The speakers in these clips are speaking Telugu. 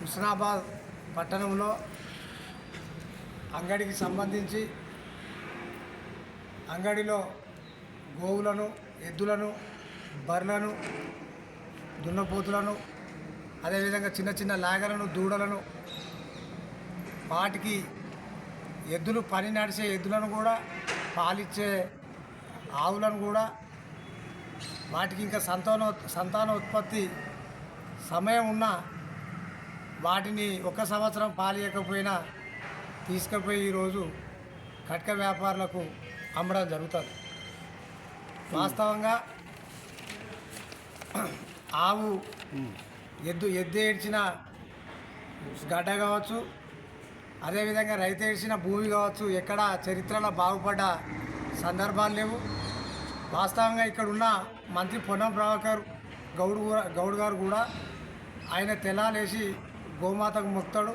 హుస్నాబాద్ పట్టణంలో అంగడికి సంబంధించి అంగడిలో గోవులను ఎద్దులను బర్రెలను దున్నపోతులను అదేవిధంగా చిన్న చిన్న లాగలను దూడలను వాటికి ఎద్దులు పని నడిచే ఎద్దులను కూడా పాలిచ్చే ఆవులను కూడా వాటికి ఇంకా సంతానో సంతాన ఉత్పత్తి సమయం ఉన్న వాటిని ఒక సంవత్సరం పాలియకపోయినా తీసుకుపోయి ఈరోజు కట్క వ్యాపారులకు అమ్మడం జరుగుతుంది. వాస్తవంగా ఆవు ఎద్దు ఎద్దు ఏడ్చిన గడ్డ కావచ్చు అదేవిధంగా రైతు ఏడ్చిన భూమి కావచ్చు ఎక్కడ చరిత్రలో బాగుపడ్డ సందర్భాలు లేవు. వాస్తవంగా ఇక్కడ ఉన్న మంత్రి పొన్నం ప్రభాకర్ గౌడ్ కూడా- గౌడ్ గారు కూడా ఆయన తెలాలేసి గోమాతకు మొక్తాడు.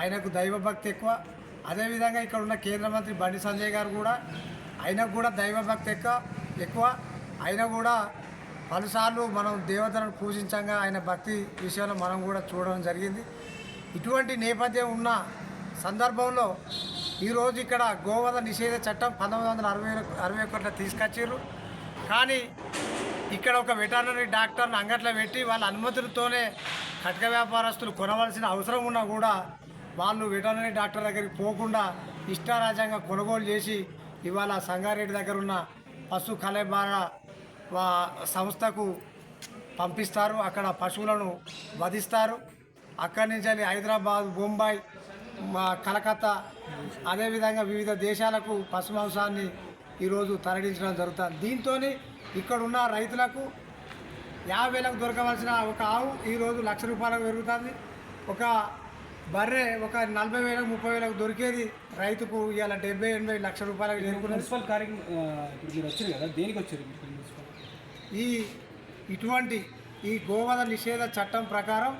ఆయనకు దైవభక్తి ఎక్కువ. అదేవిధంగా ఇక్కడ ఉన్న కేంద్ర మంత్రి బండి సంజయ్ గారు కూడా ఆయనకు కూడా దైవభక్తి ఎక్కువ ఎక్కువ. ఆయన కూడా పలుసార్లు మనం దేవతలను పూజించంగా ఆయన భక్తి విషయంలో మనం కూడా చూడడం జరిగింది. ఇటువంటి నేపథ్యం ఉన్న సందర్భంలో ఈరోజు ఇక్కడ గోవధ నిషేధ చట్టం పంతొమ్మిది వందల అరవై అరవై ఒకటిలో తీసుకొచ్చారు కానీ ఇక్కడ ఒక వెటర్నరీ డాక్టర్ని అంగట్లో పెట్టి వాళ్ళ అనుమతులతోనే కటక వ్యాపారస్తులు కొనవలసిన అవసరం ఉన్నా కూడా వాళ్ళు వెటర్నరీ డాక్టర్ దగ్గరికి పోకుండా ఇష్టారాజ్యంగా కొనుగోలు చేసి ఇవాళ సంగారెడ్డి దగ్గర ఉన్న పశు కళేబార వా సంస్థకు పంపిస్తారు. అక్కడ పశువులను వధిస్తారు. అక్కడి నుంచి హైదరాబాద్ బొంబాయి కలకత్తా అదేవిధంగా వివిధ దేశాలకు పశు మాంసాన్ని ఈరోజు తరలించడం జరుగుతుంది. దీంతో ఇక్కడ ఉన్న రైతులకు యాభై వేలకు దొరకవలసిన ఒక ఆవు ఈరోజు లక్ష రూపాయలకు పెరుగుతుంది. ఒక బర్రె ఒక నలభై వేలకు ముప్పై వేలకు దొరికేది రైతుకు ఇవాళ డెబ్బై ఎనభై లక్ష రూపాయలకు మున్సిపల్ కార్యక్రమం మీరు వచ్చారు కదా దేనికి వచ్చారు ఈ ఇటువంటి ఈ గోవధ నిషేధ చట్టం ప్రకారం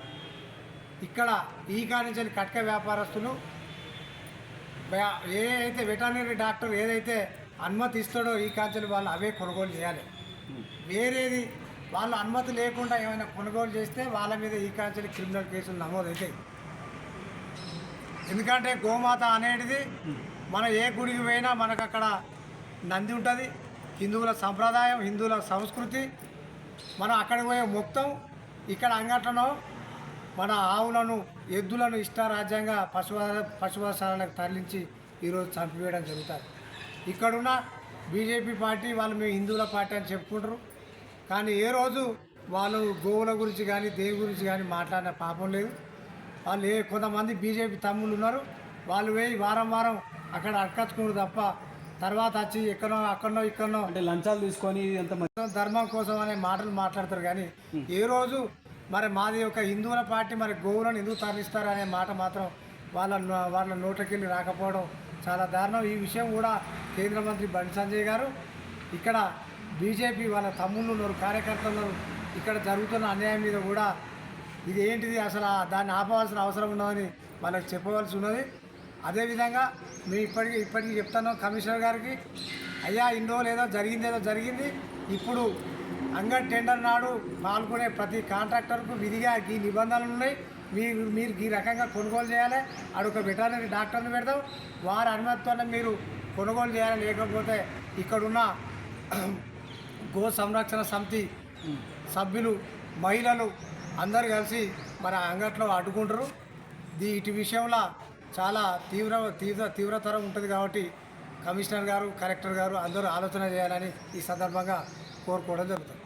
ఇక్కడ ఈ కానించని కట్క వ్యాపారస్తులు వ్యా- ఏ అయితే వెటర్నరీ డాక్టర్ ఏదైతే అనుమతి ఇస్తాడో ఈ కాంచెలు వాళ్ళు అవే కొనుగోలు చేయాలి. వేరేది వాళ్ళు అనుమతి లేకుండా ఏమైనా కొనుగోలు చేస్తే వాళ్ళ మీద ఈ కాంచెలు క్రిమినల్ కేసులు నమోదవుతాయి. ఎందుకంటే గోమాత అనేది మన ఏ గుడికి పోయినా మనకు అక్కడ నంది ఉంటుంది. హిందువుల సంప్రదాయం హిందువుల సంస్కృతి. మనం అక్కడికి పోయే మొత్తం ఇక్కడ అంగట్లను మన ఆవులను ఎద్దులను ఇష్టారాజ్యంగా పశువ పశువశాలకు తరలించి ఈరోజు చంపివేయడం జరుగుతుంది. ఇక్కడున్న బీజేపీ పార్టీ వాళ్ళు మేము హిందువుల పార్టీ అని చెప్పుకుంటారు. కానీ ఏ రోజు వాళ్ళు గోవుల గురించి కానీ దేవి గురించి కానీ మాట్లాడిన పాపం లేదు. వాళ్ళు ఏ కొంతమంది బీజేపీ తమ్ముళ్ళు ఉన్నారు. వాళ్ళు పోయి వారం వారం అక్కడ అడకచ్చుకున్నారు తప్ప తర్వాత వచ్చి ఎక్కడో అక్కడనో ఇక్కడనో అంటే లంచాలు తీసుకొని ఎంత ధర్మం కోసం అనే మాటలు మాట్లాడతారు కానీ ఏ రోజు మరి మాది ఒక హిందువుల పార్టీ మరి గోవులను ఎందుకు తరలిస్తారు అనే మాట మాత్రం వాళ్ళ వాళ్ళ నోటకెళ్ళి రాకపోవడం చాలా దారుణం. ఈ విషయం కూడా కేంద్ర మంత్రి బండి సంజయ్ గారు ఇక్కడ బీజేపీ వాళ్ళ తమ్ముళ్ళు ఉన్నారు కార్యకర్తలు ఇక్కడ జరుగుతున్న అన్యాయం మీద కూడా ఇది ఏంటిది? అసలు దాన్ని ఆపవలసిన అవసరం ఉన్నదని వాళ్ళకి చెప్పవలసి ఉన్నది. అదేవిధంగా మేము ఇప్పటికీ ఇప్పటికీ చెప్తున్నాం కమిషనర్ గారికి అయ్యా ఇన్ని రోజులు ఏదో జరిగింది ఏదో జరిగింది. ఇప్పుడు అంగడ్ టెండర్ నాడు పాల్గొనే ప్రతి కాంట్రాక్టర్కు విధిగా ఈ నిబంధనలు ఉన్నాయి. మీరు మీరు ఈ రకంగా కొనుగోలు చేయాలి. అడొక వెటర్నరీ డాక్టర్ని పెడతాం వారి అనుమతితోనే మీరు కొనుగోలు చేయాలి. లేకపోతే ఇక్కడున్న గో సంరక్షణ సమితి సభ్యులు మహిళలు అందరు కలిసి మన అంగట్లో అడ్డుకుంటారు. దీ ఇటు విషయంలో చాలా తీవ్ర తీవ్ర తీవ్రతరం ఉంటుంది కాబట్టి కమిషనర్ గారు కలెక్టర్ గారు అందరూ ఆలోచన చేయాలని ఈ సందర్భంగా కోరుకోవడం జరుగుతుంది.